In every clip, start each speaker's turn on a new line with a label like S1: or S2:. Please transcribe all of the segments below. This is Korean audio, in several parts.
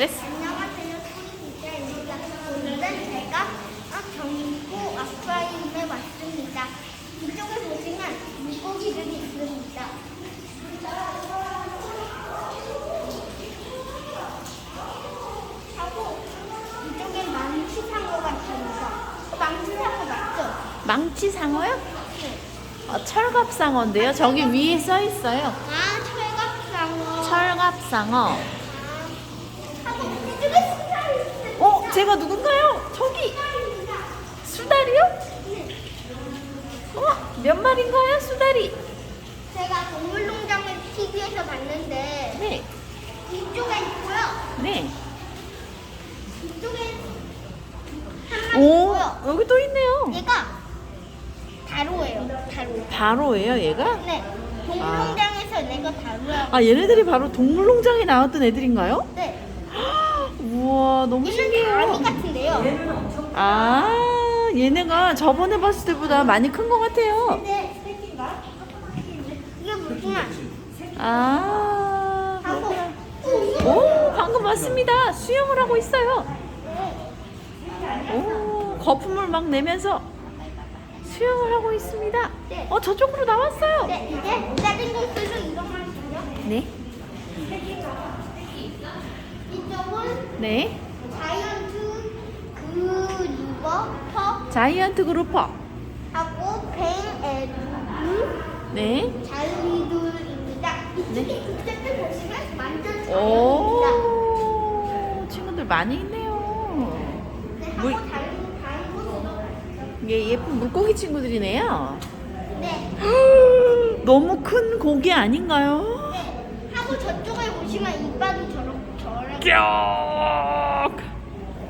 S1: 됐어.
S2: 안녕하세요, 소리기자입니다. 오늘은 제가 어, 경북 아쿠아리움에 왔습니다. 이쪽에 보시면 물고기들이 있습니다. 하고 이쪽에 망치상어가 있습니다. 어, 망치상어 맞죠?
S1: 망치 상어요?
S2: 네.
S1: 어, 철갑 상어인데요. 저기 위에 써 있어요.
S2: 아, 철갑상어.
S1: 철갑 상어.
S2: 아, 하고 이쪽에 수달이 있습니다.
S1: 어, 제가 누군가요? 저기. 수달이요?
S2: 네.
S1: 어, 몇 마리인가요, 수달이?
S2: 제가 동물농장을 TV에서 봤는데
S1: 네,
S2: 이쪽에 있고요.
S1: 네.
S2: 이쪽에 한 마리
S1: 오,
S2: 있고요.
S1: 여기 또 있네요.
S2: 얘가 다로예요. 다로.
S1: 바로예요, 얘가?
S2: 네. 동물농장에서 내가 다로야.
S1: 아, 얘네들이 바로 동물농장에 나왔던 애들인가요?
S2: 네.
S1: 우와, 너무
S2: 얘는
S1: 신기해요.
S2: 같은데요.
S1: 아, 얘네가 저번에 봤을 때보다 많이 큰 것 같아요.
S2: 근데 이게 무슨 말?
S1: 아,
S2: 하고
S1: 그렇구나. 오, 방금 왔습니다. 수영을 하고 있어요. 오, 거품을 막 내면서 수영을 하고 있습니다.
S2: 네.
S1: 어, 저쪽으로 나왔어요.
S2: 네, 이제 작은 곳에서 이동하거든요.
S1: 네,
S2: 이쪽은
S1: 네.
S2: 자이언트 그루버터
S1: 자이언트 그루퍼.
S2: 하고 뱅에두
S1: 네.
S2: 이쪽에
S1: 네.
S2: 이쪽에 보시면 완전 자연입니다.
S1: 오, 친구들 많이 있네요.
S2: 네,
S1: 물-
S2: 하고 다른 다른 곳으로
S1: 이게 예쁜 물고기 친구들이네요.
S2: 네,
S1: 너무 큰 고기 아닌가요?
S2: 네. 하고 저쪽에 보시면 이빨이 저 렇게 저렇게
S1: 쭉.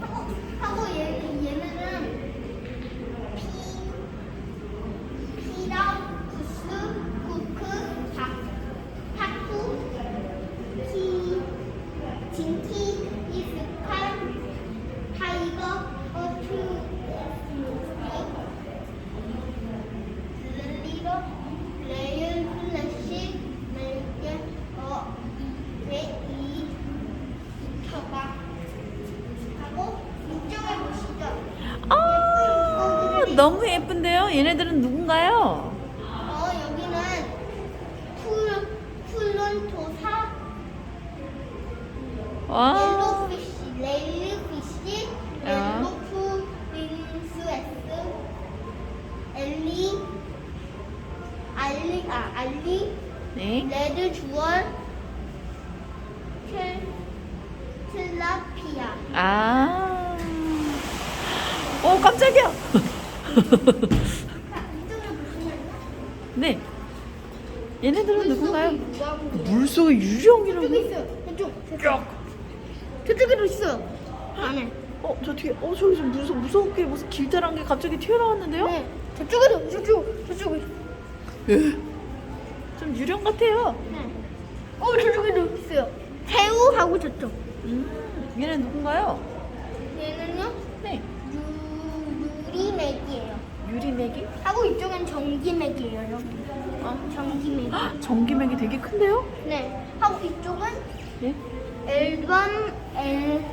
S2: 하고 하고 얘 얘네는 피 피라쿠스 쿠크 박 파쿠 키 징키 이스칼 타이거 어투 릴리로 레일 플래시 멜게 어 이베이 켜봐 하고 이쪽에 보시죠.
S1: 아, 너무 얘네들은 누군가요?
S2: 어 여기는 풀 풀론토사
S1: 와,
S2: 옐로우피쉬 레일리피쉬
S1: 아.
S2: 옐로프 린스웨스 엘리 알리 아 알리
S1: 네.
S2: 레드 주얼 틀 틀라피아
S1: 아, 오, 깜짝이야. 네. 얘네들은 누군가요?
S2: 물속에
S1: 유령이라고?
S2: 저쪽에 있어요. 저쪽. 저쪽. 저쪽에도 있어요. 안에.
S1: 어, 저 뒤에, 어, 저기 좀 무서, 무섭게 무슨 길다란 게 갑자기 튀어나왔는데요?
S2: 네. 저쪽에도 저쪽. 저쪽에.
S1: 예. 좀 유령 같아요.
S2: 네. 어 저쪽에도 있어요. 새우하고 저쪽.
S1: 음, 얘는 누군가요?
S2: 얘는요
S1: 네.
S2: 유 유리맥이에요.
S1: 유리맥이?
S2: 하고 이쪽은 전기맥이에요. 여기. 어 전기맥.
S1: 전기맥이 되게 큰데요?
S2: 네. 하고 이쪽은
S1: 네.
S2: 엘번 엘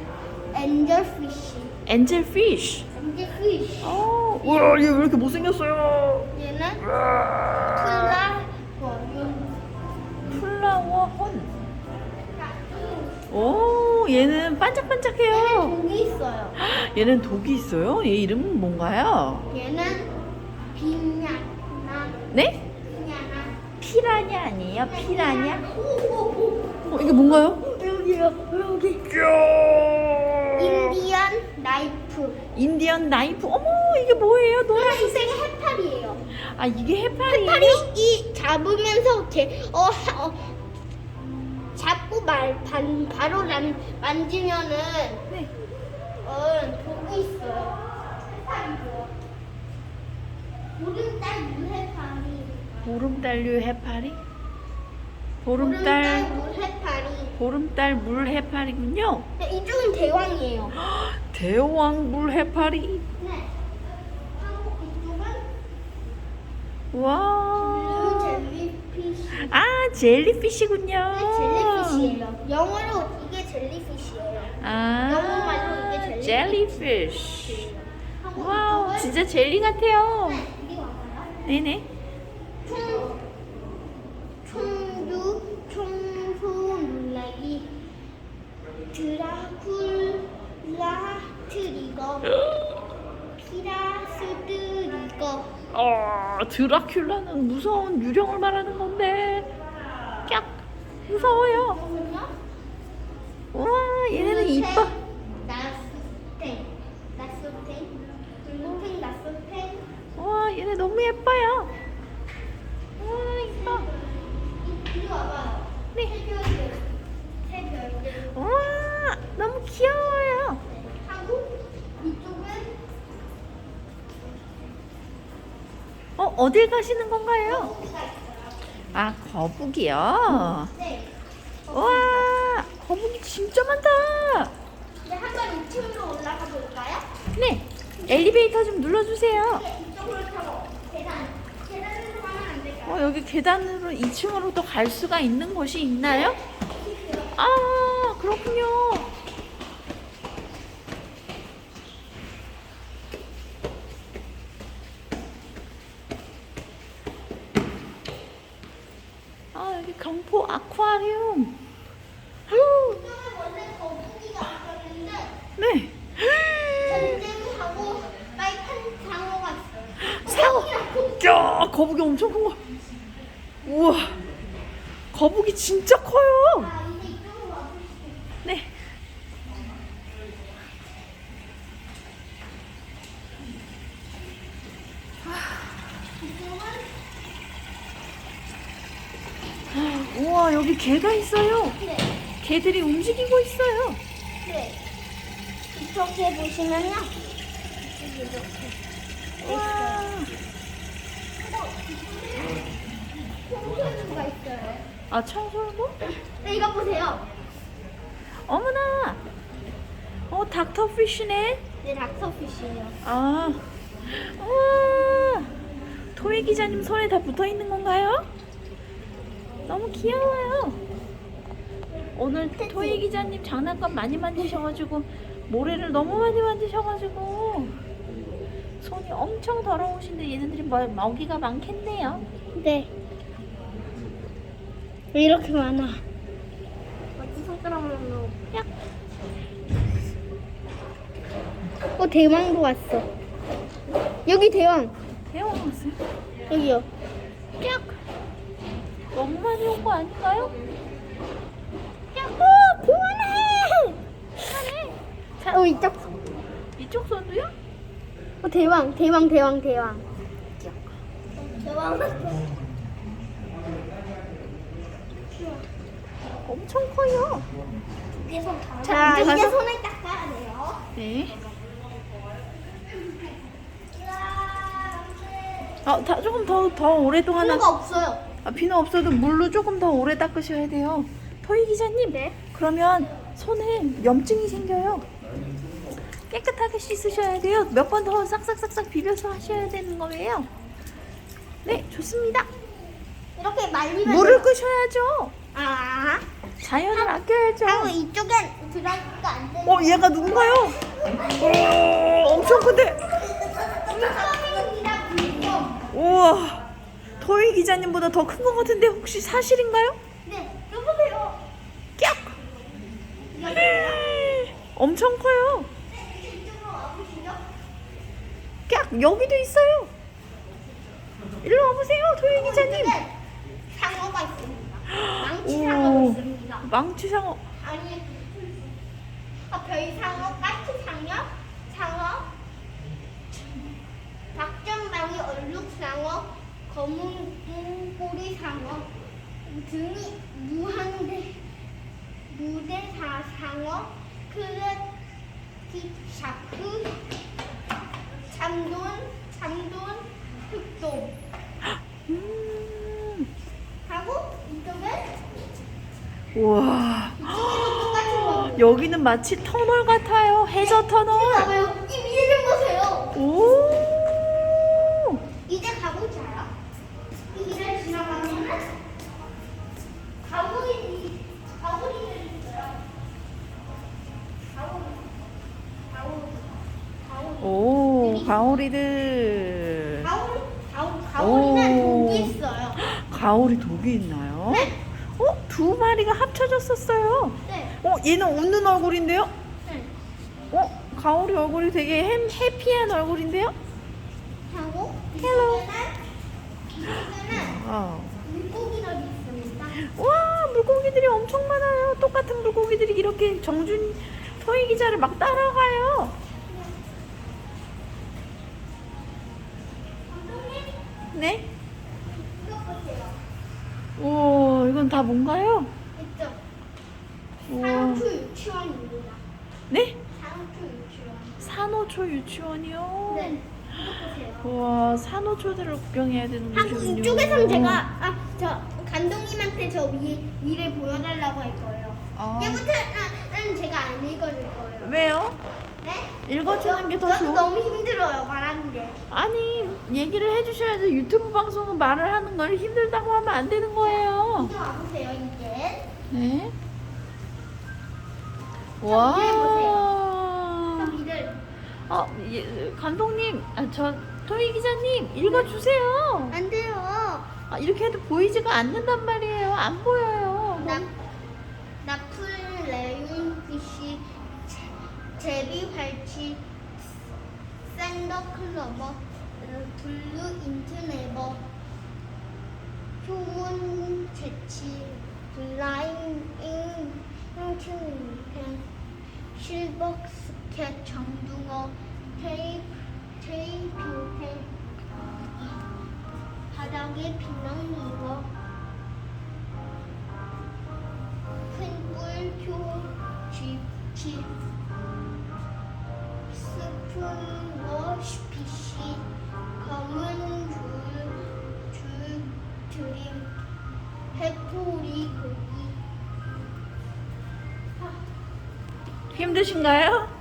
S2: 엔젤피쉬.
S1: 엔젤피쉬.
S2: 엔젤피쉬.
S1: 어, 우와, 얘 왜 이렇게 못생겼어요?
S2: 얘는
S1: 우와.
S2: 플라워.
S1: 플라워 헌. 오, 얘는
S2: 얘는
S1: 반짝반짝해요.
S2: 독이 있어요.
S1: 얘는 독이 있어요? 얘 이름은 뭔가요?
S2: 얘는 빈야나.
S1: 네?
S2: 빈야나.
S1: 피라냐 아니에요? 피라냐?
S2: 오오오.
S1: 어, 이게 뭔가요?
S2: 여기요. 여기. 인디언 나이프.
S1: 인디언 나이프. 어머, 이게 뭐예요? 노란색.
S2: 노란색 해파리예요.
S1: 아, 이게 해파리예요?
S2: 해파리 이 잡으면서 이렇게 어, 하- 어 잡고 말 반, 바로 난, 만지면은
S1: 네.
S2: 어 독이 있어요. 보름달 물해파리.
S1: 보름달류 해파리?
S2: 보름달
S1: 보름달
S2: 물해파리.
S1: 보름달 물 해파리군요.
S2: 네, 이쪽은 대왕이에요.
S1: 대왕 물 해파리.
S2: 네. 한국 이쪽은
S1: 와. 아, 젤리피쉬군요.
S2: 네, 젤리피쉬예요. 영어로 이게 젤리피쉬예요.
S1: 아,
S2: 영어 말로 이게 젤리.
S1: 젤리피쉬.
S2: 하고
S1: 와우,
S2: 이쪽은
S1: 진짜 젤리 같아요.
S2: 이리 와봐요.
S1: 네네.
S2: 총, 총두, 청소, 놀라기, 드라쿨라, 트리거, 피라스, 트리거.
S1: 어, 드라큘라는 무서운 유령을 말하는 건데. 깍! 무서워요.
S2: 뭐냐?
S1: 와, 얘네는 이뻐.
S2: 나스텐, 나스텐, 붉은색 나스텐.
S1: 와, 얘네 너무 예뻐요. 와, 이뻐. 네.
S2: 새 별들, 새 별들.
S1: 와, 너무 귀여워요. 어, 어딜 가시는
S2: 건가요?
S1: 아, 거북이요?
S2: 네.
S1: 와, 거북이 진짜 많다.
S2: 네, 한번 2층으로 올라가 볼까요?
S1: 네, 엘리베이터 좀 눌러주세요.
S2: 네, 이쪽으로 타고 계단. 계단으로 가면 안 될까요?
S1: 어, 여기 계단으로 2층으로 또 갈 수가 있는 곳이 있나요? 아, 그렇군요. 아, 여기 경포 아쿠아리움. 네. 거북이 엄청 큰 거. 우와. 거북이 진짜 커요.
S2: 아, 이제 이쪽으로 와보시죠.
S1: 네.
S2: 이쪽은
S1: 우와, 여기 개가 있어요.
S2: 네.
S1: 개들이 움직이고 있어요.
S2: 네. 이렇게 보시면요. 이렇게.
S1: 와.
S2: 콩소주가 있어요.
S1: 아, 청설모?
S2: 네, 이거 보세요.
S1: 어머나. 어, 닥터 피쉬네.
S2: 네, 락서피쉬예요.
S1: 아. 우와. 토이 기자님 손에 다 붙어 있는 건가요? 너무 귀여워요. 오늘 토이 기자님 장난감 많이 만지셔가지고 모래를 너무 많이 만지셔가지고 손이 엄청 더러우신데 얘네들이 뭐- 먹이가 많겠네요.
S2: 네. 왜 이렇게 많아? 어디 손가락으로
S1: 야,
S2: 어, 대왕도 왔어. 여기 대왕.
S1: 대왕 왔어요.
S2: 여기요.
S1: 약 너무 많이 온 거 아닌가요?
S2: 어, 그만해! 자, 어, 이쪽.
S1: 이쪽 손도요?
S2: 어, 대왕, 대왕, 대왕, 대왕. 대왕.
S1: 엄청 커요.
S2: 자,
S1: 이제
S2: 이제
S1: 가서-
S2: 손을 닦아야 돼요.
S1: 네. 아, 다 조금 더 더 오랫동안
S2: 필요가 없어요.
S1: 아, 비누 없어도 물로 조금 더 오래 닦으셔야 돼요. 토이 기자님.
S2: 네.
S1: 그러면 손에 염증이 생겨요. 깨끗하게 씻으셔야 돼요. 몇 번 더 싹싹싹싹 비벼서 하셔야 되는 거예요. 네, 좋습니다.
S2: 이렇게 말리면
S1: 물을. 끄셔야죠.
S2: 아.
S1: 자연을 아껴야죠.
S2: 하고 이쪽엔 들어가니까 안 돼.
S1: 어, 얘가 누군가요? 오, 엄청 큰데. 우와, 토이 기자님보다 더 큰 것 같은데 혹시 사실인가요?
S2: 네, 여보세요.
S1: 깍!
S2: 여보세요.
S1: 엄청 커요.
S2: 네, 이제 이쪽으로 와보시죠.
S1: 깍! 여기도 있어요. 일로 와보세요, 토이 기자님.
S2: 이쪽엔 상어가 있습니다. 망치
S1: 오.
S2: 상어가 있습니다.
S1: 망치 상어.
S2: 아니, 아, 별 상어, 까치 상어, 상어, 박전방이 얼룩상어, 검은 꼬리 상어, 등이 무한대, 무대 사 상어, 크레티 샤크, 참돈, 참돈, 흑돈.
S1: 음,
S2: 하고 이쪽은
S1: 우와.
S2: 이쪽에도 똑같은 거.
S1: 여기는 마치 터널 같아요. 해저 터널.
S2: 봐봐요. 이 위에 좀 보세요.
S1: 오.
S2: 이제 가보자요. 이 길을 지나가면은 가구리 가구리들이 있어요.
S1: 가오리들.
S2: 가오리, 가오, 가오리는
S1: 오.
S2: 독이 있어요.
S1: 가오리 독이 있나요?
S2: 네.
S1: 어? 두 마리가 합쳐졌었어요.
S2: 네.
S1: 어? 얘는 웃는 얼굴인데요?
S2: 네.
S1: 어? 가오리 얼굴이 되게 햄, 해피한 얼굴인데요?
S2: 하고
S1: 헬로. 어.
S2: 물고기들이 있습니다.
S1: 와 물고기들이 엄청 많아요. 똑같은 물고기들이 이렇게 정준 토이 기자를 막 따라가요. 네?
S2: 이거 보세요.
S1: 오 이건 다 뭔가요? 우와.
S2: 산호초 유치원입니다.
S1: 네?
S2: 산호초 유치원.
S1: 산호초 유치원이요.
S2: 네.
S1: 우와 산호초들을 구경해야 되는
S2: 하고
S1: 곳이군요.
S2: 이쪽에서는 제가 아 저 감독님한테 저 위, 위를 보여달라고 할 거예요.
S1: 아,
S2: 얘부터는 제가 안 읽어줄 거예요.
S1: 왜요?
S2: 네?
S1: 읽어주는 게 더
S2: 저도
S1: 좋아.
S2: 너무 힘들어요 말하는 게.
S1: 아니 얘기를 해주셔야죠. 유튜브 방송은 말을 하는 걸 힘들다고 하면 안 되는 거예요.
S2: 와보세요 이제.
S1: 네. 와. 어, 예, 감독님, 아, 저 토이 기자님 읽어주세요.
S2: 안 돼요.
S1: 아, 이렇게 해도 보이지가 않는단 말이에요. 안 보여요.
S2: 나나 클로버 블루 인트네버 휴문 채치 블라인 인트네 실버 스캣 정둥어 테이프 테이핑펜 바닥에 비렁이고 큰불표 쥐치 스푼 피시 검은 줄, 줄 드림 해토리 고기 힘드신가요?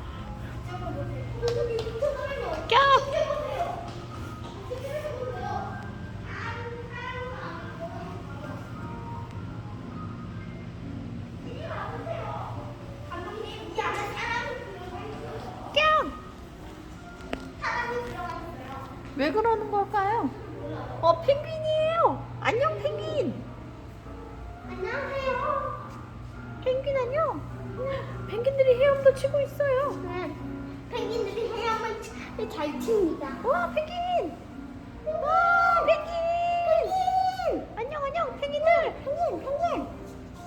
S1: 왜 그러는 걸까요? 어, 펭귄이에요. 안녕, 펭귄.
S2: 안녕하세요.
S1: 펭귄 안녕. 펭귄들이 헤엄도 치고 있어요.
S2: 네, 펭귄들이 헤엄을 치- 잘 칩니다.
S1: 와, 펭귄. 와, 펭귄. 펭귄. 안녕, 안녕, 펭귄들.
S2: 펭귄, 펭귄.